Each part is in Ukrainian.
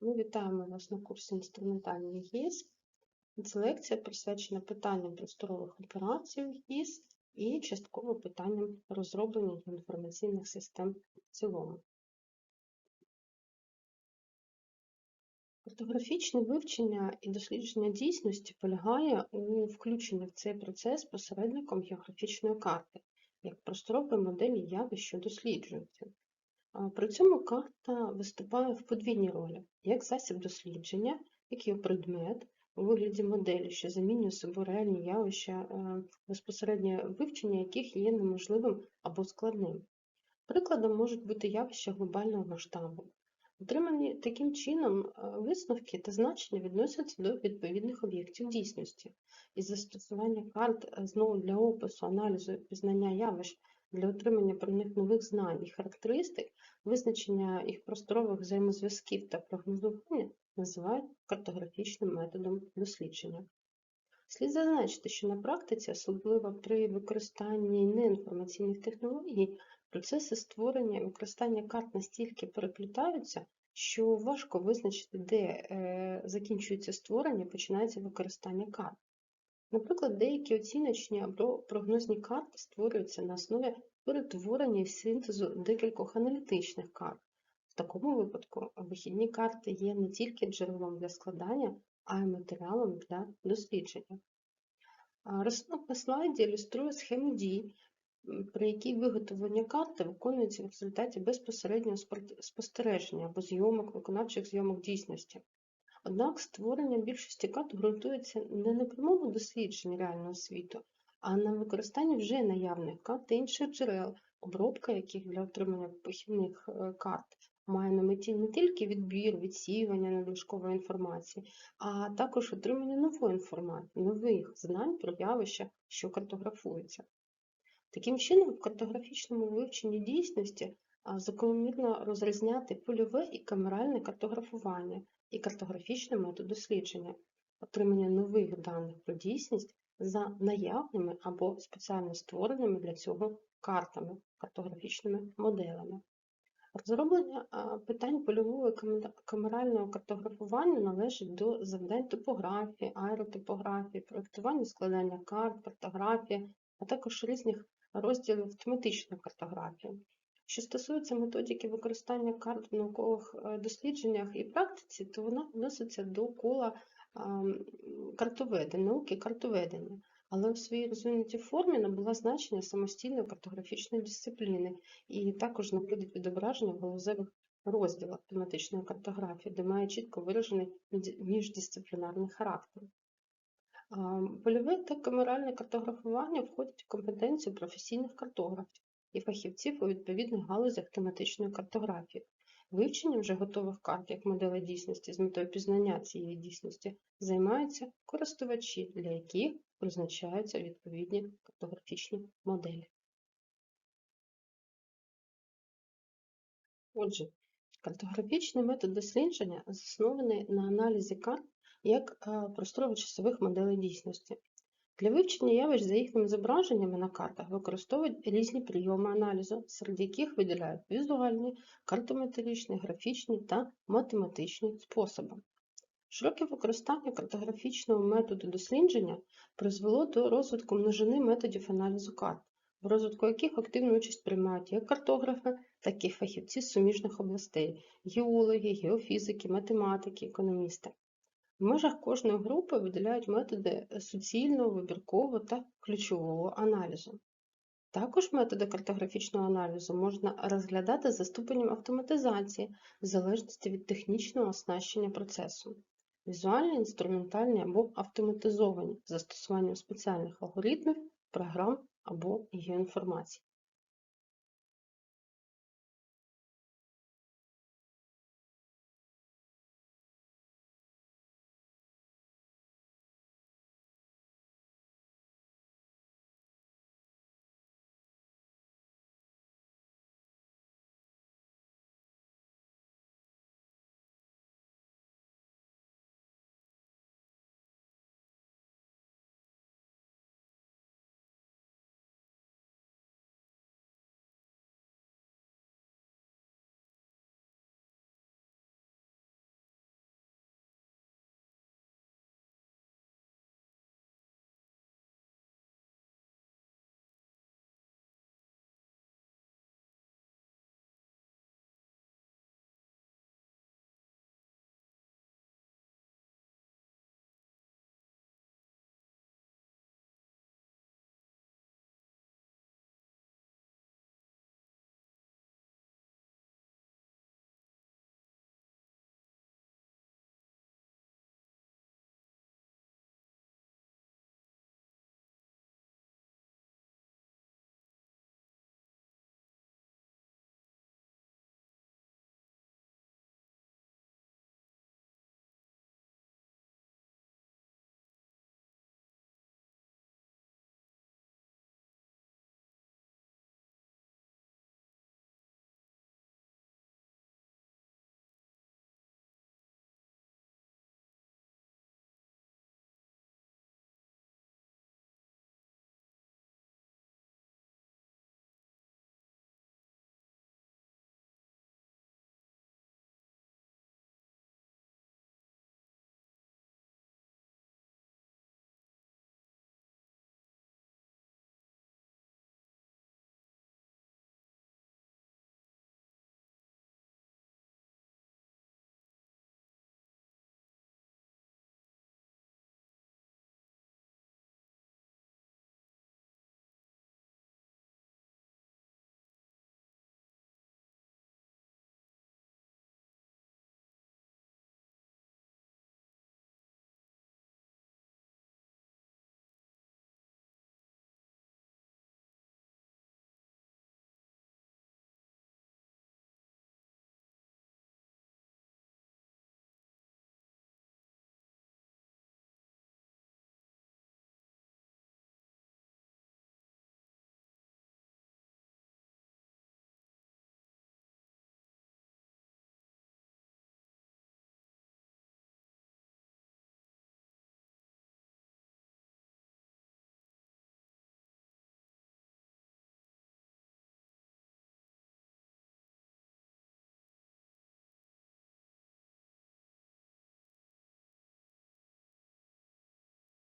Ми вітаємо вас на курсі інструментальний ГІС. Ця лекція присвячена питанням просторових операцій ГІС і частково питанням розроблення інформаційних систем в цілому. Картографічне вивчення і дослідження дійсності полягає у включенні в цей процес посередником географічної карти, як просторової моделі явищ, що досліджуються. При цьому карта виступає в подвійній ролі, як засіб дослідження, як її предмет у вигляді моделі, що замінює собою реальні явища, е, безпосереднє вивчення яких є неможливим або складним. Прикладом можуть бути явища глобального масштабу. Отримані таким чином е, висновки та значення відносяться до відповідних об'єктів дійсності, і застосування карт е, знову для опису, аналізу і пізнання явищ для отримання про них нових знань і характеристик, визначення їх просторових взаємозв'язків та прогнозування називають картографічним методом дослідження. Слід зазначити, що на практиці, особливо при використанні неінформаційних технологій, процеси створення і використання карт настільки переплітаються, що важко визначити, де е, закінчується створення і починається використання карт. Наприклад, деякі оціночні або прогнозні карти створюються на основі перетворення і синтезу декількох аналітичних карт. В такому випадку вихідні карти є не тільки джерелом для складання, а й матеріалом для дослідження. Рисунок на слайді ілюструє схему дій, при якій виготовлення карти виконується в результаті безпосереднього спостереження або зйомок, виконавчих зйомок дійсності. Однак створення більшості карт ґрунтується не на прямому дослідженні реального світу, а на використанні вже наявних карт та інших джерел, обробка яких для отримання похідних е, карт має на меті не тільки відбір, відсіювання надлишкової інформації, а також отримання нової інформації, нових знань про явища, що картографуються. Таким чином, в картографічному вивченні дійсності закономірно розрізняти польове і камеральне картографування і картографічний метод дослідження, отримання нових даних про дійсність за наявними або спеціально створеними для цього картами, картографічними моделями. Розроблення питань польового камерального картографування належить до завдань топографії, аеротопографії, проєктування складання карт, картографії, а також різних розділів автоматичної картографії. Що стосується методики використання карт в наукових е, дослідженнях і практиці, то вона відноситься до кола картоведення, науки картоведення, але у своїй розвинутій формі набула значення самостійної картографічної дисципліни. І також знаходить відображення в галузевих розділах тематичної картографії, де має чітко виражений міждисциплінарний характер. Польове та камеральне картографування входять в компетенцію професійних картографів і фахівців у відповідних галузях тематичної картографії. Вивченням вже готових карт як моделей дійсності з метою пізнання цієї дійсності займаються користувачі, для яких призначаються відповідні картографічні моделі. Отже, картографічний метод дослідження заснований на аналізі карт як просторово-часових моделей дійсності. Для вивчення явищ за їхніми зображеннями на картах використовують різні прийоми аналізу, серед яких виділяють візуальні, картометричні, графічні та математичні способи. Широке використання картографічного методу дослідження призвело до розвитку множини методів аналізу карт, в розвитку яких активну участь приймають як картографи, так і фахівці з суміжних областей геологи, геофізики, математики, економісти. В межах кожної групи виділяють методи суцільного, вибіркового та ключового аналізу. Також методи картографічного аналізу можна розглядати за ступенем автоматизації в залежності від технічного оснащення процесу. Візуальні, інструментальні або автоматизовані застосуванням спеціальних алгоритмів, програм або геоінформації.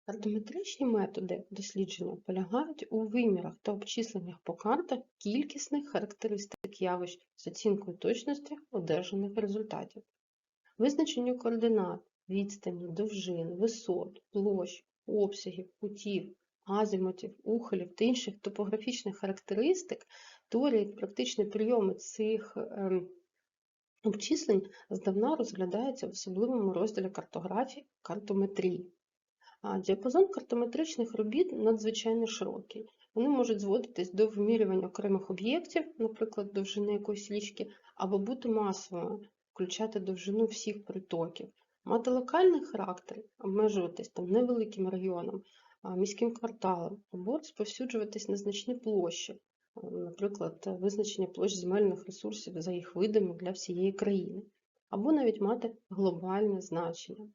Картометричні методи дослідження полягають у вимірах та обчисленнях по картах кількісних характеристик явищ з оцінкою точності одержаних результатів. Визначенню координат, відстані, довжин, висот, площ, обсягів, кутів, азімутів, ухилів та інших топографічних характеристик, теорії практичні прийоми цих ем, обчислень здавна розглядаються в особливому розділі картографії картометрії. Діапазон картометричних робіт надзвичайно широкий. Вони можуть зводитись до вимірювання окремих об'єктів, наприклад, довжини якоїсь річки, або бути масовими, включати довжину всіх притоків, мати локальний характер, обмежуватись там невеликим районом, а, міським кварталом, або розповсюджуватись на значні площі, наприклад, визначення площ земельних ресурсів за їх видами для всієї країни, або навіть мати глобальне значення.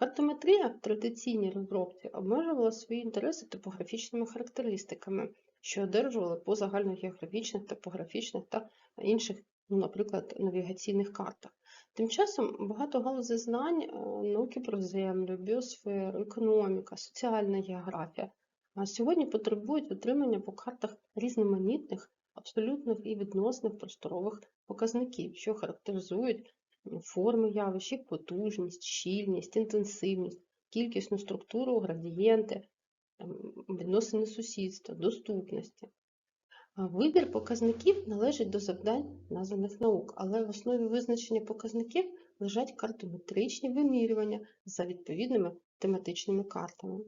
Картометрія в традиційній розробці обмежувала свої інтереси топографічними характеристиками, що одержували по загальногеографічних, топографічних та інших, ну, наприклад, навігаційних картах. Тим часом багато галузей знань е, науки про землю, біосферу, економіка, соціальна географія сьогодні потребують отримання по картах різноманітних, абсолютних і відносних просторових показників, що характеризують форми явищ, їх потужність, щільність, інтенсивність, кількісну структуру, градієнти, відносини сусідства, доступності. Вибір показників належить до завдань названих наук, але в основі визначення показників лежать картометричні вимірювання за відповідними тематичними картами.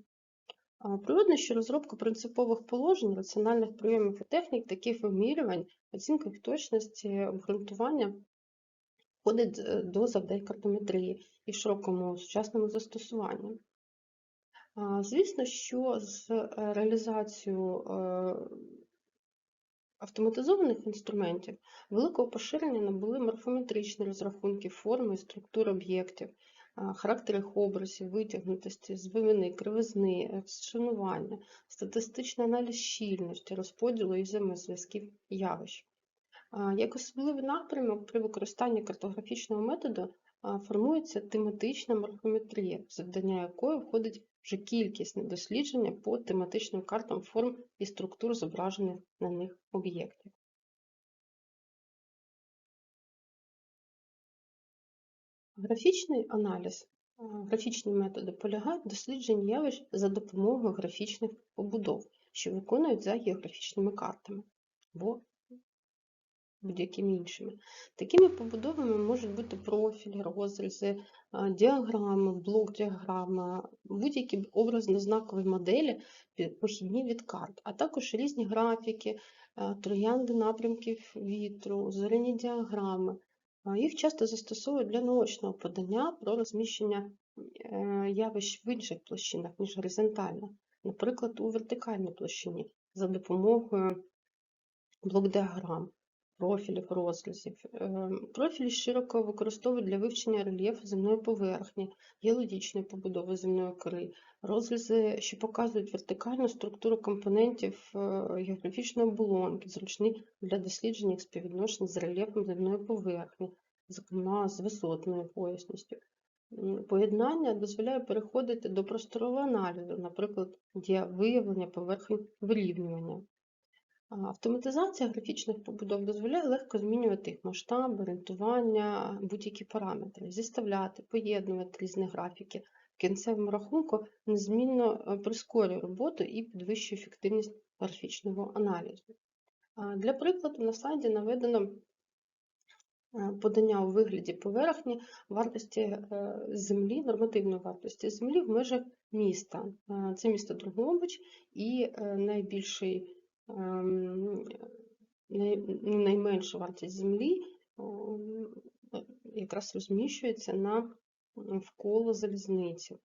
А, Природно, що розробка принципових положень, раціональних прийомів і технік таких вимірювань, оцінка їх точності, обґрунтування входить е, до завдань картометрії і в широкому сучасному застосуванні. Звісно, що з е, реалізацією е, автоматизованих інструментів великого поширення набули морфометричні розрахунки форми і структур об'єктів, характер їх образів, витягнутості, звивини, кривизни, розшанування, статистичний аналіз щільності, розподілу і взаємозв'язків явищ. Як особливий напрямок при використанні картографічного методу формується тематична морфометрія, завдання якої входить вже кількісне дослідження по тематичним картам форм і структур зображених на них об'єктів. Графічний аналіз, графічні методи полягають в дослідженні явищ за допомогою графічних побудов, що виконують за географічними картами або будь-якими іншими. Такими побудовами можуть бути профілі, розрізи, діаграми, блок-діаграма, будь-які образно-знакові моделі похідні від карт, а також різні графіки, троянди напрямків вітру, зоряні діаграми. Їх часто застосовують для наочного подання про розміщення е, явищ в інших площинах, ніж горизонтально, наприклад, у вертикальній площині за допомогою блок-діаграм профілів, розрізів. Е, Профілі широко використовують для вивчення рельєфу земної поверхні, геологічної побудови земної кори, розрізи, що показують вертикальну структуру компонентів е, географічної оболонки, зручні для дослідження співвідношень з рельєфом земної поверхні, зокрема з висотною поясністю. Поєднання дозволяє переходити до просторового аналізу, наприклад, для виявлення поверхень вирівнювання. Автоматизація графічних побудов дозволяє легко змінювати їх масштаб, орієнтування, будь-які параметри, зіставляти, поєднувати різні графіки. В кінцевому рахунку незмінно е, прискорює роботу і підвищує ефективність графічного аналізу. Для прикладу на слайді наведено е, подання у вигляді поверхні вартості е, землі, нормативної вартості землі в межах міста. Це місто Дрогобич і найбільший най- найменша вартість землі ем, е, якраз розміщується на навколо залізниці.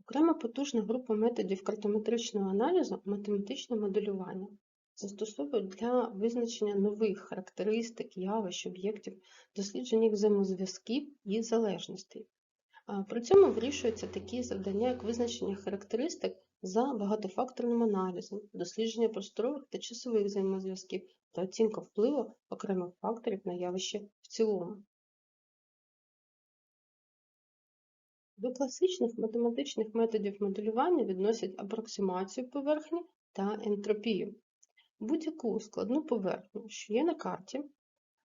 Окрема потужна група методів картометричного аналізу математичне моделювання застосовують для визначення нових характеристик, явищ, об'єктів, дослідження взаємозв'язків і залежностей. При цьому вирішуються такі завдання, як визначення характеристик за багатофакторним аналізом, дослідження просторових та часових взаємозв'язків, та оцінка впливу окремих факторів на явище в цілому. До класичних математичних методів моделювання відносять апроксимацію поверхні та ентропію. Будь-яку складну поверхню, що є на карті,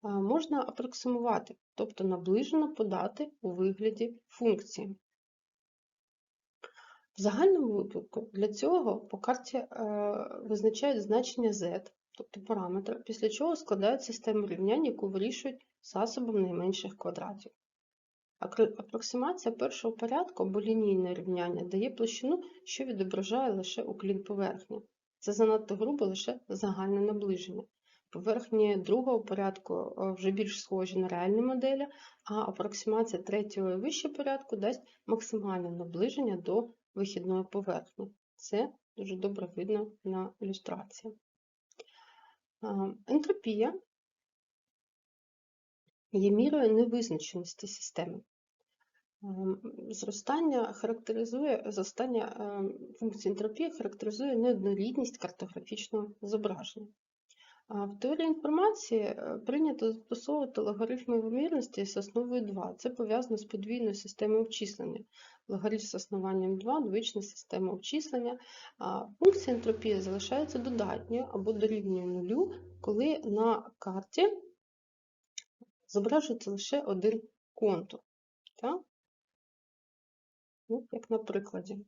можна апроксимувати, тобто наближено подати у вигляді функції. В загальному випадку для цього по карті е, визначають значення z, тобто параметр, після чого складають систему рівнянь, яку вирішують засобом найменших квадратів. Апроксимація першого порядку або лінійне рівняння дає площину, що відображає лише уклін поверхні. Це занадто грубо лише загальне наближення. Поверхні другого порядку е, вже більш схожі на реальні моделі, а апроксимація третього і вище порядку дасть максимальне наближення до вихідної поверхні. Це дуже добре видно на ілюстрації. Ентропія є мірою невизначеності системи. Зростання характеризує зростання функції ентропії характеризує неоднорідність картографічного зображення. В теорії інформації е, прийнято застосовувати логарифми вимірності з основою 2. Це пов'язано з подвійною системою обчислення. Логарифм з основанням 2, двічна система обчислення. Функція ентропії залишається додатньою або дорівнює нулю, коли на карті зображується лише один контур. Так? Як на прикладі.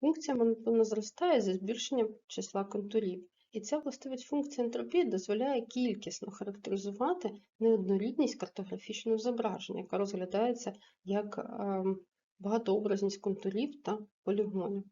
Функція монотонно зростає зі збільшенням числа контурів. І ця властивість функції ентропії дозволяє кількісно характеризувати неоднорідність картографічного зображення, яка розглядається як ем, багатообразність контурів та полігонів.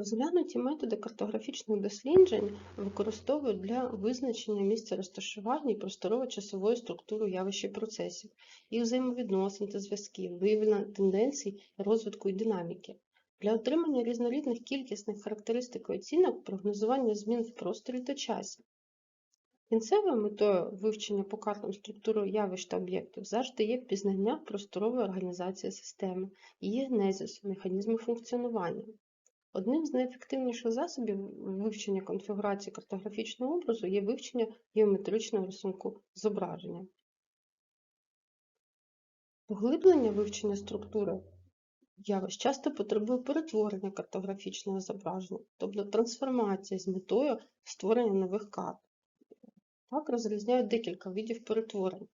Розглянуті методи картографічних досліджень використовують для визначення місця розташування і просторово-часової структури явищ і процесів, їх взаємовідносин та зв'язків, виявлення тенденцій розвитку і динаміки. Для отримання різнорідних кількісних характеристик і оцінок прогнозування змін в просторі та часі. Кінцевою метою вивчення по картам структури явищ та об'єктів завжди є пізнання просторової організації системи, її генезису, механізму функціонування. Одним з найефективніших засобів вивчення конфігурації картографічного образу є вивчення геометричного рисунку зображення. Поглиблення вивчення структури явищ часто потребує перетворення картографічного зображення, тобто трансформації з метою створення нових карт. Так розрізняють декілька видів перетворень: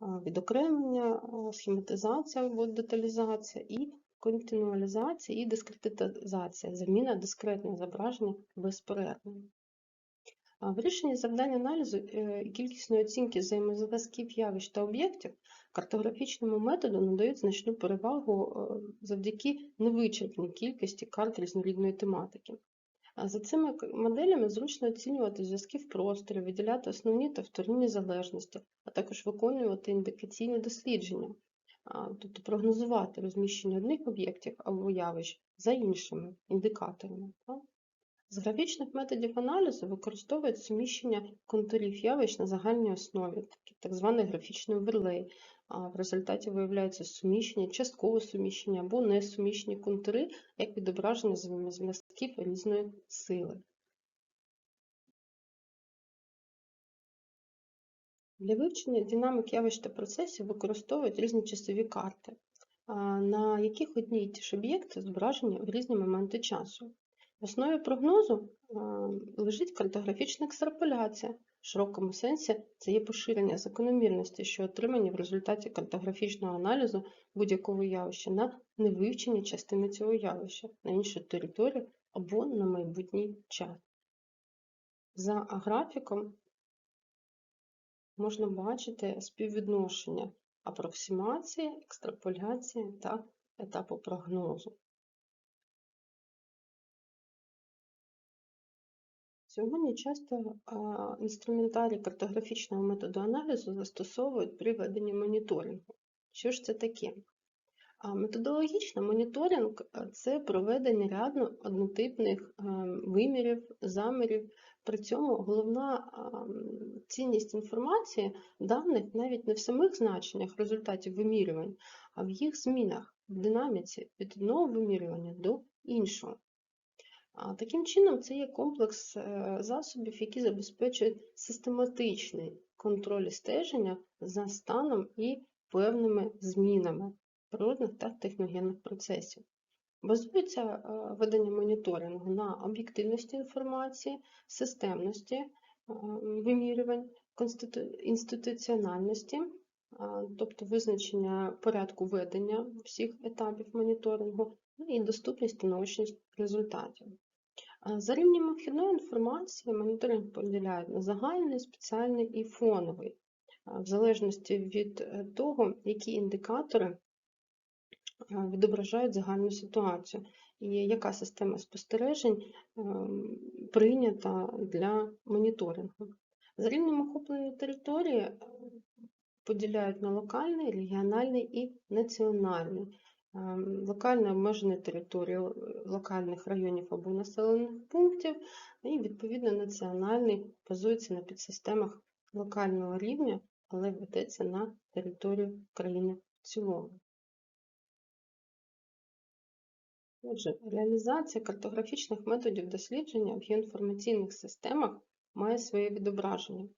відокремлення, схематизація або деталізація і континуалізація і дискретизація, заміна дискретного зображення безперервним. В рішенні завдань аналізу е, і кількісної оцінки взаємозв'язків явищ та об'єктів картографічному методу надають значну перевагу е, завдяки невичерпній кількості карт різнорідної тематики. За цими моделями зручно оцінювати зв'язки в просторі, виділяти основні та вторинні залежності, а також виконувати індикаційні дослідження, тобто прогнозувати розміщення одних об'єктів або явищ за іншими індикаторами. З графічних методів аналізу використовують суміщення контурів явищ на загальній основі, так званий графічний оверлей. В результаті виявляється суміщення, часткове суміщення або несуміщені контури, як відображення зв'язків різної сили. Для вивчення динамік явищ та процесів використовують різні часові карти, на яких одні й ті ж об'єкти зображені в різні моменти часу. В основі прогнозу лежить картографічна екстраполяція. В широкому сенсі це є поширення закономірності, що отримані в результаті картографічного аналізу будь-якого явища на невивчені частини цього явища, на іншу територію або на майбутній час. За графіком можна бачити співвідношення апроксимації, екстраполяції та етапу прогнозу. Сьогодні часто інструментарій картографічного методу аналізу застосовують при веденні моніторингу. Що ж це таке? Методологічно моніторинг це проведення ряду однотипних вимірів, замірів при цьому головна цінність інформації даних навіть не в самих значеннях результатів вимірювань, а в їх змінах в динаміці від одного вимірювання до іншого. Таким чином, це є комплекс е, засобів, які забезпечують систематичний контроль і стеження за станом і певними змінами природних та техногенних процесів. Базується е, ведення моніторингу на об'єктивності інформації, системності е, вимірювань, інституціональності, тобто визначення порядку ведення всіх етапів моніторингу, ну і доступність та наочність результатів. За рівнем вхідної інформації моніторинг поділяють на загальний, спеціальний і фоновий, в залежності від е, того, які індикатори відображають загальну ситуацію, і яка система спостережень ем, прийнята для моніторингу. За рівнем охоплення території е, поділяють на локальний, регіональний і національний. Ем, локально обмежені території локальних районів або населених пунктів, і, відповідно, національний базується на підсистемах локального рівня, але ведеться на територію країни в цілому. Отже, реалізація картографічних методів дослідження в геоінформаційних системах має своє відображення.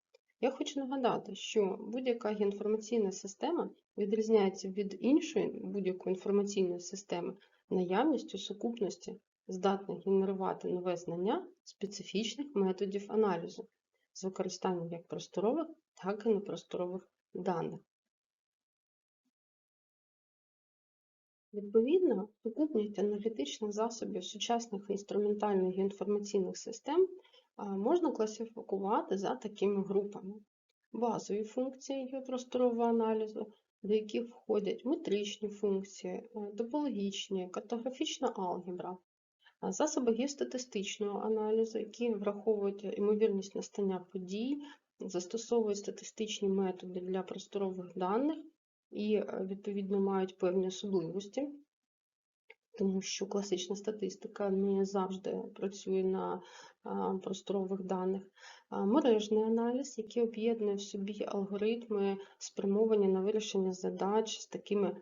Я хочу нагадати, що будь-яка геоінформаційна система відрізняється від іншої будь-якої інформаційної системи наявністю сукупності, здатних генерувати нове знання специфічних методів аналізу з використанням як просторових, так і непросторових даних. Відповідно, сукупність аналітичних засобів сучасних інструментальних і інформаційних систем можна класифікувати за такими групами. Базові функції геопросторового аналізу, до яких входять метричні функції, е, топологічні, картографічна алгебра, засоби геостатистичного аналізу, які враховують ймовірність настання подій, застосовують статистичні методи для просторових даних і, е, відповідно, мають певні особливості, тому що класична статистика не завжди працює на просторових даних. Мережний аналіз, який об'єднує в собі алгоритми, спрямовані на вирішення задач з такими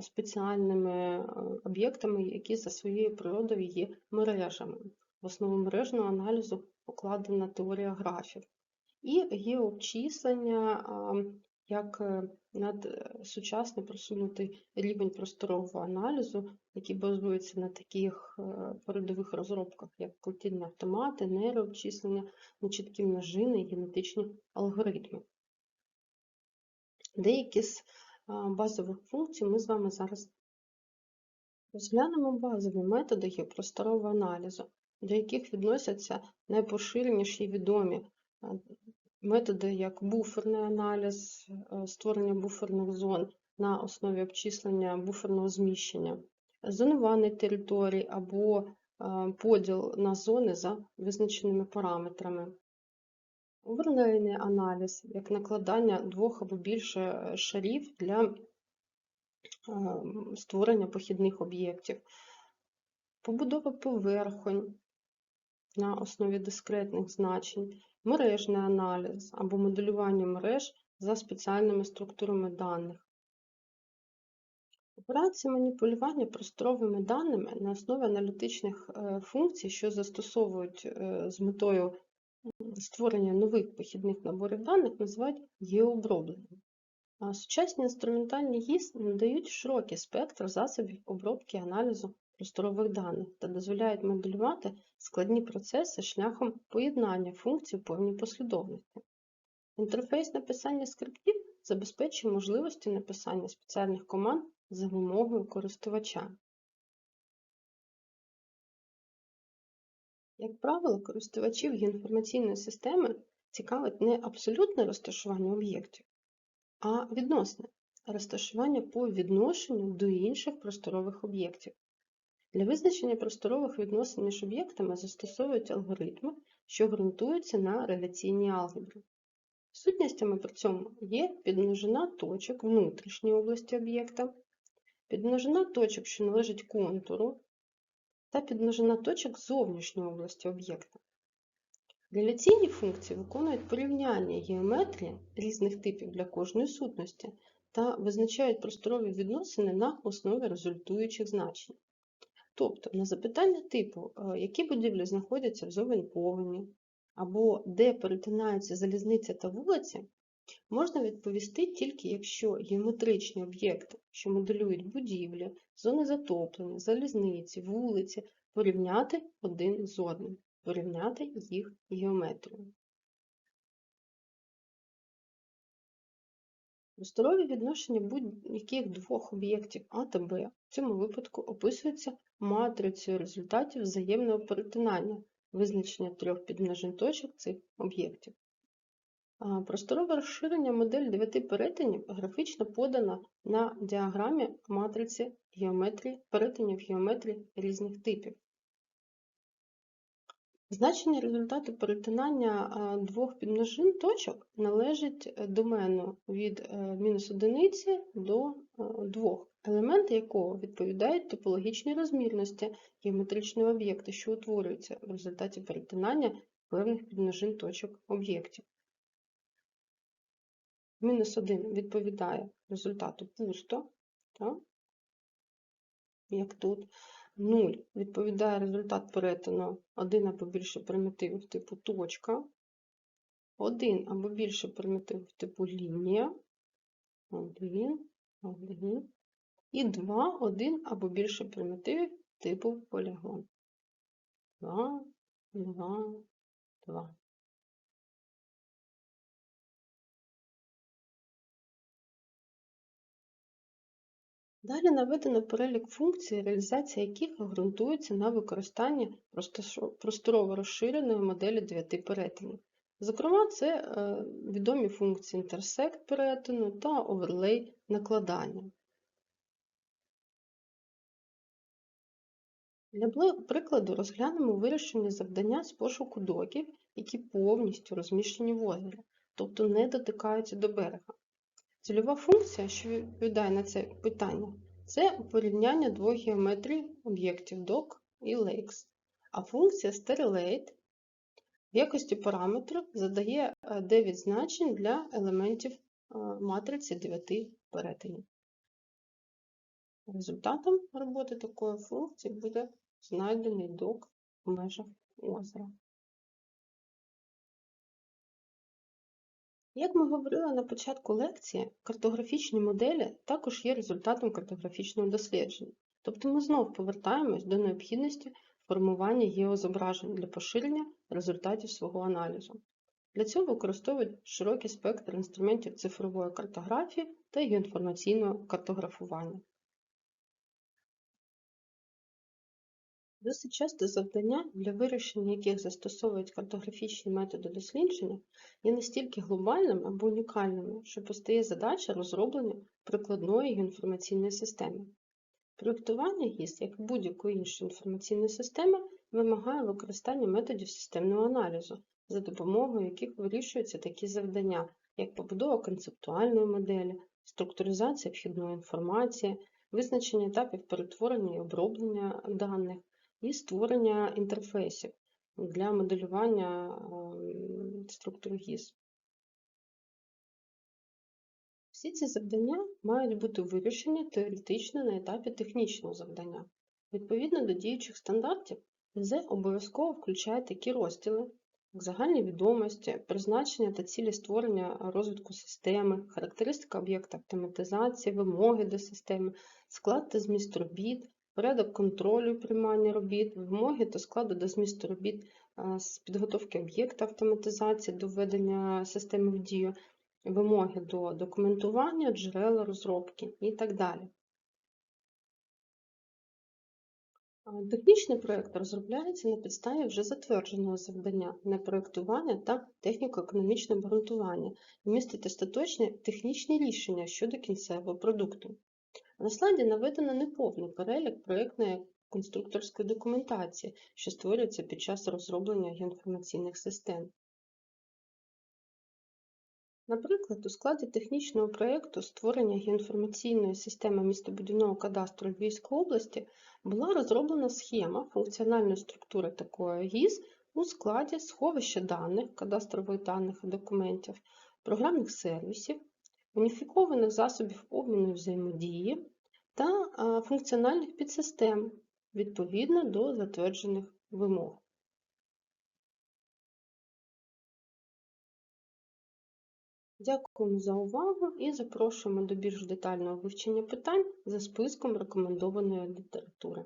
спеціальними об'єктами, які за своєю природою є мережами. В основу мережного аналізу покладена теорія графів. І є обчислення як е, над е, сучасний просунутий рівень просторового аналізу, який базується на таких е, передових розробках, як клетинні автомати, нейрообчислення, нечіткі множини і генетичні алгоритми. Деякі з базових функцій ми з вами зараз розглянемо базові методи геопросторового аналізу, до яких відносяться найпоширеніші відомі методи, як буферний аналіз, е, створення буферних зон на основі обчислення буферного зміщення, зонування територій або е, поділ на зони за визначеними параметрами. Оверлейний аналіз, як накладання двох або більше шарів для е, створення похідних об'єктів, побудова поверхонь на основі дискретних значень, мережний аналіз або моделювання мереж за спеціальними структурами даних. Операції маніпулювання просторовими даними на основі аналітичних е, функцій, що застосовують е, з метою створення нових похідних наборів даних, називають геообробленням. Сучасні інструментальні ГІС надають широкий спектр засобів обробки і аналізу просторових даних та дозволяють моделювати складні процеси шляхом поєднання функцій в повній послідовності. Інтерфейс написання скриптів забезпечує можливості написання спеціальних команд за вимогою користувача. Як правило, користувачів інформаційної системи цікавить не абсолютне розташування об'єктів, а відносне розташування по відношенню до інших просторових об'єктів. Для визначення просторових відносин між об'єктами застосовують алгоритми, що ґрунтуються на реляційній алгебрі. Сутністями при цьому є підмножина точок внутрішньої області об'єкта, підмножина точок, що належать контуру, та підмножина точок зовнішньої області об'єкта. Реляційні функції виконують порівняння геометрії різних типів для кожної сутності та визначають просторові відносини на основі результуючих значень. Тобто на запитання типу, е, які будівлі знаходяться в зоні повені, або де перетинаються залізниця та вулиця, можна відповісти тільки якщо геометричні об'єкти, що моделюють будівлі, зони затоплення, залізниці, вулиці, порівняти один з одним, порівняти їх геометрію. Просторові відношення будь-яких двох об'єктів А та Б в цьому випадку описуються матрицею результатів взаємного перетинання, визначення трьох підмножин точок цих об'єктів. Просторове розширення модель дев'яти перетинів графічно подана на діаграмі матриці геометрії, перетинів геометрії різних типів. Значення результату перетинання двох підмножин точок належить е, домену від е, мінус одиниці до 2, е, елементи якого відповідають топологічній розмірності геометричного об'єкта, що утворюється в результаті перетинання певних підмножин точок об'єктів. Мінус 1 відповідає результату пусто, так? як тут. 0 відповідає результат перетину 1 або більше примітивів типу точка, 1 або більше примітивів типу лінія, 1, 1, і 2, 1 або більше примітивів типу полігон. 2, 2, 2. Далі наведено перелік функцій, реалізація яких ґрунтується на використанні просторово розширеної моделі дев'яти перетинів. Зокрема, це е, відомі функції інтерсект перетину та оверлей накладання. Для прикладу розглянемо вирішення завдання з пошуку доків, які повністю розміщені в озері, тобто не дотикаються до берега. Цільова функція, що відповідає на це питання, це порівняння двох геометрій об'єктів dock і lakes. А функція SteriLate в якості параметрів задає 9 е, значень для елементів е, матриці 9 перетинів. Результатом роботи такої функції буде знайдений док в межах озера. Як ми говорили на початку лекції, картографічні моделі також є результатом картографічного дослідження. Тобто ми знову повертаємось до необхідності формування геозображень для поширення результатів свого аналізу. Для цього використовують широкий спектр інструментів цифрової картографії та геоінформаційного картографування. Досить часто завдання, для вирішення яких застосовують картографічні методи дослідження, є настільки глобальними або унікальними, що постає задача розроблення прикладної інформаційної системи. Проєктування ГІС, як будь-якої іншої інформаційної системи, вимагає використання методів системного аналізу, за допомогою яких вирішуються такі завдання, як побудова концептуальної моделі, структуризація вхідної інформації, визначення етапів перетворення і оброблення даних і створення інтерфейсів для моделювання ем, структур ГІС. Всі ці завдання мають бути вирішені теоретично на етапі технічного завдання. Відповідно до діючих стандартів, ГЗ обов'язково включає такі розділи, як загальні відомості, призначення та цілі створення розвитку системи, характеристика об'єкта автоматизації, вимоги до системи, склад та зміст робіт, порядок контролю приймання робіт, вимоги та складу до змісту робіт з підготовки об'єкта автоматизації до введення системи в дію, вимоги до документування, джерела розробки і так далі. Технічний проєкт розробляється на підставі вже затвердженого завдання на проєктування та техніко-економічне обґрунтування і містить остаточні технічні рішення щодо кінцевого продукту. На слайді наведено неповний перелік проєктної конструкторської документації, що створюється під час розроблення геоінформаційних систем. Наприклад, у складі технічного проєкту створення геоінформаційної системи містобудівного кадастру Львівської області була розроблена схема функціональної структури такої ГІС у складі сховища даних, кадастрових даних і документів, програмних сервісів, уніфікованих засобів обміну взаємодії та функціональних підсистем відповідно до затверджених вимог. Дякуємо за увагу і запрошуємо до більш детального вивчення питань за списком рекомендованої літератури.